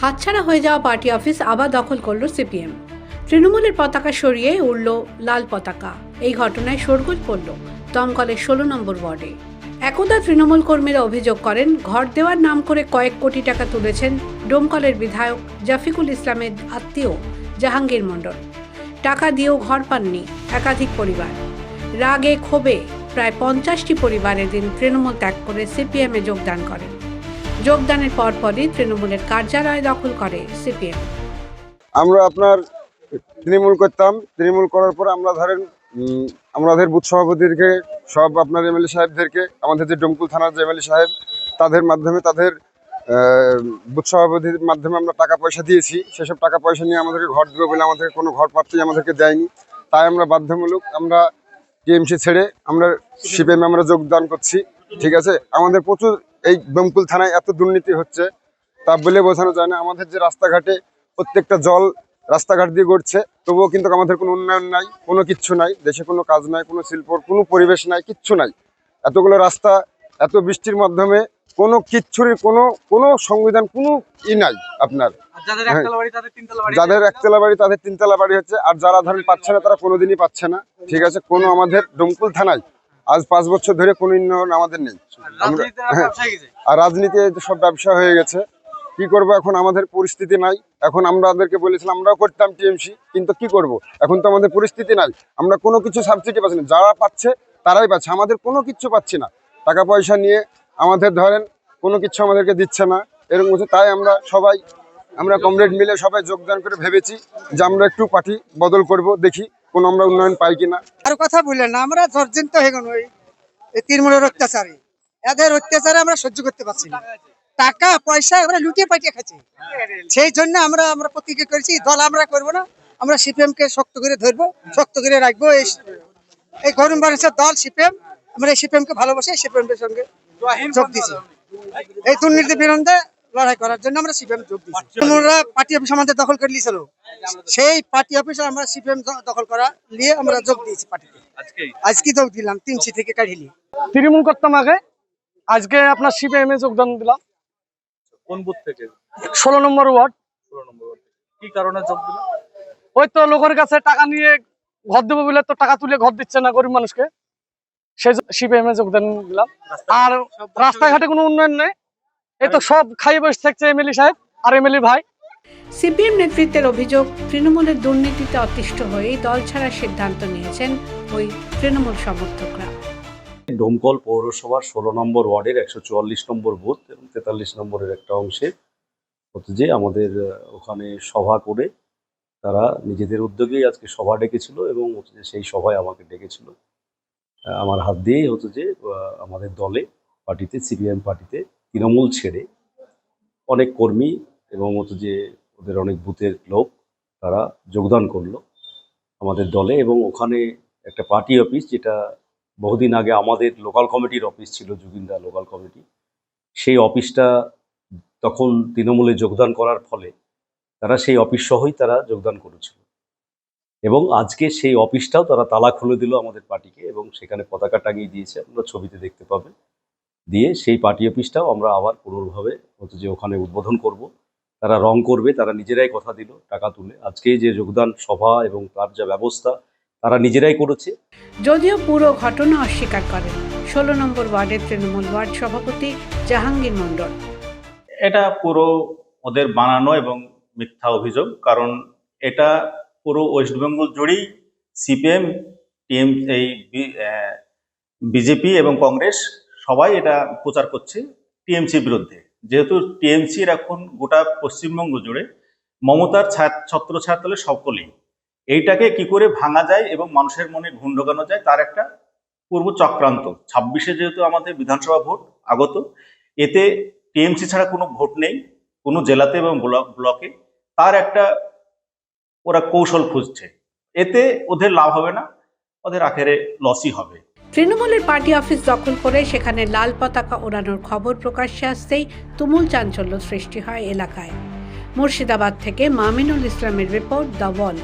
হাতছাড়া হয়ে যাওয়া পার্টি অফিস আবার দখল করল সিপিএম। তৃণমূলের পতাকা সরিয়ে উড়ল লাল পতাকা। এই ঘটনায় শোরগোল পড়ল দমকলের ষোলো নম্বর ওয়ার্ডে। একদা তৃণমূল কর্মীরা অভিযোগ করেন, ঘর দেওয়ার নাম করে কয়েক কোটি টাকা তুলেছেন ডোমকলের বিধায়ক জাফিকুল ইসলামের আত্মীয় জাহাঙ্গীর মণ্ডল। টাকা দিয়েও ঘর পাননি একাধিক পরিবার। রাগে ক্ষোভে প্রায় পঞ্চাশটি পরিবার এদিন তৃণমূল ত্যাগ করে সিপিএমে যোগদান করেন। যোগদানের পরপরই তৃণমূলের কার্যালয় দখল করে সিপিএম। আমরা আপনার তৃণমূল করতাম। তৃণমূল করার পর আমরা ধরেন আমাদের বুথ সভাপতিদেরকে, সব আপনার এমএলএ সাহেবদেরকে, আমাদের যে ডমকুল থানার যে এমএলএ সাহেব, তাদের মাধ্যমে তাদের বুথ সভাপতির মাধ্যমে আমরা টাকা পয়সা দিয়েছি। সেসব টাকা পয়সা নিয়ে আমাদেরকে ঘর দেবে বলে আমাদেরকে কোনো ঘর পাত্রী আমাদেরকে দেয়নি। তাই আমরা বাধ্যমূলক আমরা টিএমসি ছেড়ে আমরা সিপিএম আমরা যোগদান করছি। ঠিক আছে? আমাদের প্রচুর এই দমকুল থানায় এত দুর্নীতি হচ্ছে তা বলে বোঝানো যায় না। আমাদের যে রাস্তাঘাটে প্রত্যেকটা জল রাস্তাঘাট দিয়ে গড়ছে তবুও কিন্তু আমাদের কোনো উন্নয়ন নাই কোনো কিচ্ছু নাই। দেশে কোনো কাজ নাই কোনো শিল্প কোনো পরিবেশ নাই কিচ্ছু নাই। এতগুলো রাস্তা এত বৃষ্টির মাধ্যমে কোনো কিচ্ছুরই কোনো কোনো সংবিধান কোনো ই নাই আপনার। যাদের। একতলা বাড়ি তাদের তিনতলা বাড়ি যাদের একতলা বাড়ি তাদের তিনতলা বাড়ি হচ্ছে আর যারা ধরেন পাচ্ছে না তারা কোনোদিনই পাচ্ছে না। ঠিক আছে কোনো আমাদের ডমকুল থানায় আজ পাঁচ বছর ধরে কোনো উন্নয়ন আমাদের নেই। হ্যাঁ। আর রাজনীতি তো সব ব্যবসা হয়ে গেছে। কি করব এখন? আমাদের পরিস্থিতি নাই। এখন আমাদেরকে বলেছিলাম আমরাও করতাম টিএমসি কিন্তু কি করব? এখন তো আমাদের পরিস্থিতি নাই। আমরা কোনো কিছু সাবসিডি পাচ্ছি না। যারা পাচ্ছে তারাই পাচ্ছে। আমাদের কোনো কিছু পাচ্ছি না। টাকা পয়সা নিয়ে আমাদের ধরেন কোনো কিছু আমাদেরকে দিচ্ছে না। এরকম হচ্ছে। তাই আমরা সবাই আমরা কমরেড মিলে সবাই যোগদান করে ভেবেছি যে আমরা একটু পার্টি বদল করব দেখি কোনো আমরা উন্নয়ন পাই কিনা? আর কথা বললেন না, আমরা জর্জরিত হয়ে গেল এই তৃণমূলের অত্যাচারে। এদের অত্যাচারে আমরা সহ্য করতে পারছি না। টাকা, পয়সা, আমরা লুটিয়ে পাঠিয়ে খাচ্ছি সেই জন্য আমরা আমরা প্রতিজ্ঞা করেছি দল আমরা করব না, আমরা সিপিএম কে শক্ত করে ধরবো, শক্ত করে রাখব, এই এই গরম বাড়ির দল সিপিএম, আমরা এই সিপিএম কে ভালোবাসি সিপিএম এর সঙ্গে যোগ দিয়েছি। এই দুর্নীতির বিরুদ্ধে লড়াই করার জন্য আমরা সিপিএম যোগ দিয়েছি। তৃণমূলরা পার্টি অফিস আমাদের দখল করে নিয়েছিল। সেই পার্টি অফিসে আমরা সিপিএম দখল করা নিয়ে আমরা যোগ দিয়েছি পার্টিতে আজকে যোগ দিলাম তিনশি থেকে কাঢ়িলি। তৃণমূল করতাম আগে। আজকে আপনার সিপিএম এ যোগদান দিলাম। কোন বুথ থেকে? ষোলো নম্বর ওয়ার্ড। ষোলো নম্বর ওয়ার্ড। কি কারণে যোগ দিল ওই তো লোকের কাছে টাকা নিয়ে ঘর দেবো বলে তো টাকা তুলে ঘর দিচ্ছে না গরিব মানুষকে। সেই সিপিএম এ যোগদান দিলাম। আর রাস্তাঘাটে কোনো উন্নয়ন নেই। এই তো সব খাইয়ে বসে থাকছে এমএলএ সাহেব আর এমএলএ ভাই। সিপিএম নেতৃত্বের অভিযোগ তৃণমূলের দুর্নীতিতে অতিষ্ঠ হয়েই দল ছাড়ার সিদ্ধান্ত নিয়েছেন ওই তৃণমূল সমর্থকরা। ডোমকল পৌরসভার ষোলো নম্বর ওয়ার্ডের একশো চুয়াল্লিশ নম্বর বুথ এবং তেতাল্লিশ নম্বরের একটা অংশে হচ্ছে যে আমাদের ওখানে সভা করে তারা নিজেদের উদ্যোগেই আজকে সভা ডেকেছিল এবং হচ্ছে যে সেই সভায় আমাকে ডেকেছিল। আমার হাত দিয়েই হচ্ছে যে আমাদের দলে পার্টিতে সিপিএম পার্টিতে তৃণমূল ছেড়ে অনেক কর্মী এবং হচ্ছে যে ওদের অনেক বুথের লোক, তারা যোগদান করল আমাদের দলে এবং ওখানে একটা পার্টি অফিস যেটা বহুদিন আগে আমাদের লোকাল কমিটির অফিস ছিল জুবিন্দা লোকাল কমিটি। সেই অফিসটা তখন তৃণমূলে যোগদান করার ফলে তারা সেই অফিস সহই তারা যোগদান করেছিল। এবং আজকে সেই অফিসটাও তারা তালা খুলে দিল আমাদের পার্টিকে এবং সেখানে পতাকা টাঙিয়ে দিয়েছে, আপনারা ছবিতে দেখতে পাবেন। দিয়ে সেই পার্টি অফিসটাও আমরা আবার পুনর্ভাবে হচ্ছে যে ওখানে উদ্বোধন করব। তারা রং করবে তারা নিজেরাই কথা দিল টাকা তুলে। আজকে যে যোগদান সভা এবং তার যা ব্যবস্থা তারা নিজেরাই করেছে। যদিও পুরো ঘটনা অস্বীকার করেন। ষোলো নম্বর ওয়ার্ডের তৃণমূল ওয়ার্ড সভাপতি জাহাঙ্গীর মণ্ডল। এটা পুরো ওদের বানানো এবং মিথ্যা অভিযোগ কারণ এটা পুরো ওয়েস্ট বেঙ্গল জুড়েই সিপিএম টিএম এই বিজেপি এবং কংগ্রেস সবাই এটা প্রচার করছে টিএমসির বিরুদ্ধে। যেহেতু টিএমসির এখন গোটা পশ্চিমবঙ্গ জুড়ে মমতার ছত্র ছায়াতলে সকলেই। এইটাকে কি করে ভাঙা যায় এবং মানুষের মনে ঘুণ ঢোকানো যায় তার একটা পূর্ব চক্রান্ত। ছাব্বিশে যেহেতু আমাদের বিধানসভা ভোট আগত, এতে টিএমসি ছাড়া কোনো ভোট নেই, কোনো জেলাতে এবং ব্লক, ব্লকে। তার একটা ওরা কৌশল খুঁজছে। এতে ওদের লাভ হবে না, ওদের আখেরে লসই হবে। তৃণমূলের পার্টি অফিস দখল করে সেখানে লাল পতাকা ওড়ানোর খবর প্রকাশ্যে আসতেই তুমুল চাঞ্চল্য সৃষ্টি হয় এলাকায়। মুর্শিদাবাদ থেকে মামিনুল ইসলামের রিপোর্ট দ্য ওয়াল